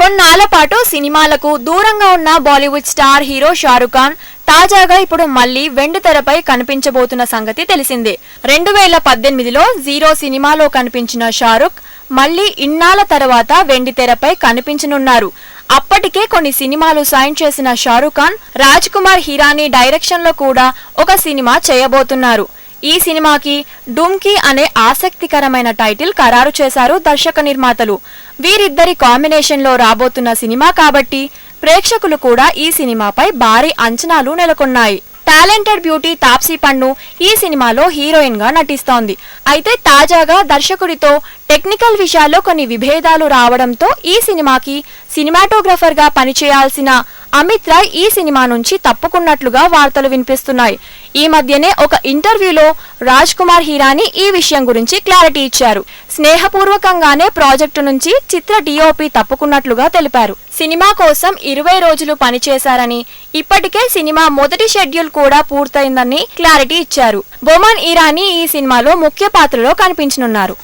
కొన్నాళ్ళ పాటు సినిమాలకు దూరంగా ఉన్న Bollywood star hero Shah Rukh Khan తాజాగా ఇప్పుడు మళ్ళీ వెండి తెరపై కనిపించబోతున్న సంగతి తెలిసిందే. రెండు వేల పద్దెనిమిదిలో జీరో సినిమాలో కనిపించిన షారుఖ్ మళ్ళీ ఇన్నాళ్ళ తర్వాత వెండి తెరపై కనిపించనున్నారు. అప్పటికే కొన్ని సినిమాలు సైన్ చేసిన షారుఖ్ ఖాన్ రాజ్ కుమార్ హిరానీ డైరెక్షన్లో కూడా ఒక సినిమా చేయబోతున్నారు. ఈ సినిమాకి డుమ్కీ అనే ఆసక్తికరమైన టైటిల్ ఖరారు చేశారు దర్శక నిర్మాతలు. వీరిద్దరి కాంబినేషన్లో రాబోతున్న సినిమా కాబట్టి ప్రేక్షకులు కూడా ఈ సినిమాపై భారీ అంచనాలు నెలకొన్నాయి. టాలెంటెడ్ బ్యూటీ తాప్సీ పన్ను ఈ సినిమాలో హీరోయిన్గా నటిస్తోంది. అయితే తాజాగా దర్శకుడితో టెక్నికల్ విషయాల్లో కొన్ని విభేదాలు రావడంతో ఈ సినిమాకి సినిమాటోగ్రఫర్గా పనిచేయాల్సిన అమిత్ రాయ్ ఈ సినిమా నుంచి తప్పుకున్నట్లుగా వార్తలు వినిపిస్తున్నాయి. ఈ మధ్యనే ఒక ఇంటర్వ్యూలో రాజ్ కుమార్ హీరాని ఈ విషయం గురించి క్లారిటీ ఇచ్చారు. స్నేహపూర్వకంగానే ప్రాజెక్టు నుంచి చిత్ర డిఓపి తప్పుకున్నట్లుగా తెలిపారు. సినిమా కోసం ఇరవై రోజులు పనిచేశారని ఇప్పటికే సినిమా మొదటి షెడ్యూల్ కూడా పూర్తయిందని క్లారిటీ ఇచ్చారు. బొమన్ ఇరానీ ఈ సినిమాలో ముఖ్య పాత్రలో కనిపించనున్నారు.